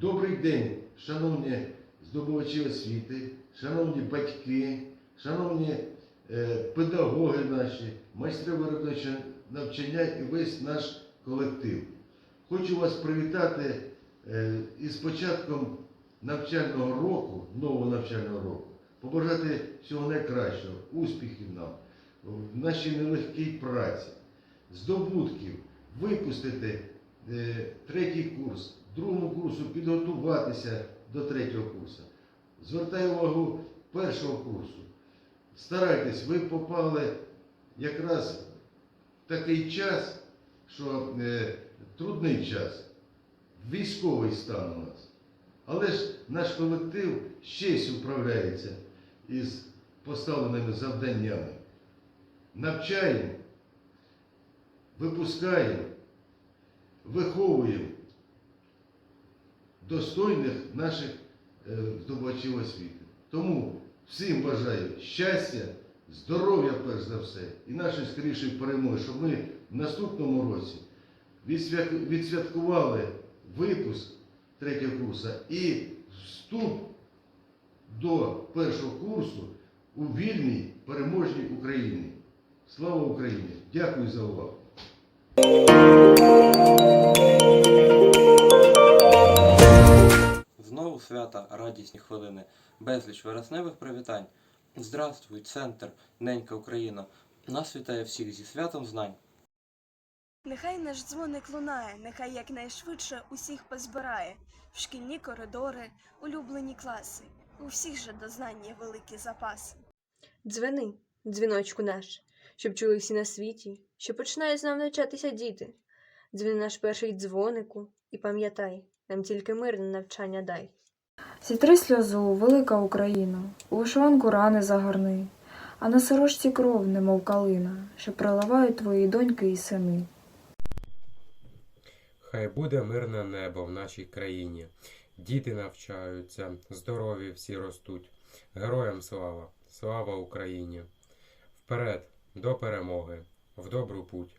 Добрий день, шановні здобувачі освіти, шановні батьки, шановні е, педагоги наші, майстри виробничого навчання і весь наш колектив. Хочу вас привітати е, із початком навчального року, нового навчального року, побажати всього найкращого, успіхів нам в нашій нелегкій праці, здобутків, випустити е, третій курс, другому курсу підготуватися до третього курсу. Звертаю увагу першого курсу. Старайтесь, ви попали якраз в такий час, що е, трудний час, військовий стан у нас. Але ж наш колектив честю управляється із поставленими завданнями. Навчаємо, випускаємо, виховуємо достойних наших е, здобувачів освіти. Тому всім бажаю щастя, здоров'я перш за все і нашої скорішої перемоги, щоб ми в наступному році відсвяткували випуск третього курсу і вступ до першого курсу у вільній переможній Україні. Слава Україні! Дякую за увагу! Свята, радісні хвилини, безліч вересневих привітань. Здравствуй, центр, ненька Україна. Нас вітає всіх зі святом знань. Нехай наш дзвоник лунає, нехай якнайшвидше усіх позбирає в шкільні коридори, улюблені класи. У всіх же до знань є великі запаси. Дзвени, дзвіночку наш, щоб чули всі на світі, що починають з нам навчатися діти. Дзвіни наш перший дзвонику, і пам'ятай, нам тільки мирне навчання дай. Зітри сльозу, велика Україна, у вишиванку рани загорни, а на сорочці кров, немов калина, що проливають твої доньки і сини. Хай буде мирне небо в нашій країні. Діти навчаються, здорові всі ростуть. Героям слава, слава Україні! Вперед, до перемоги, в добру путь.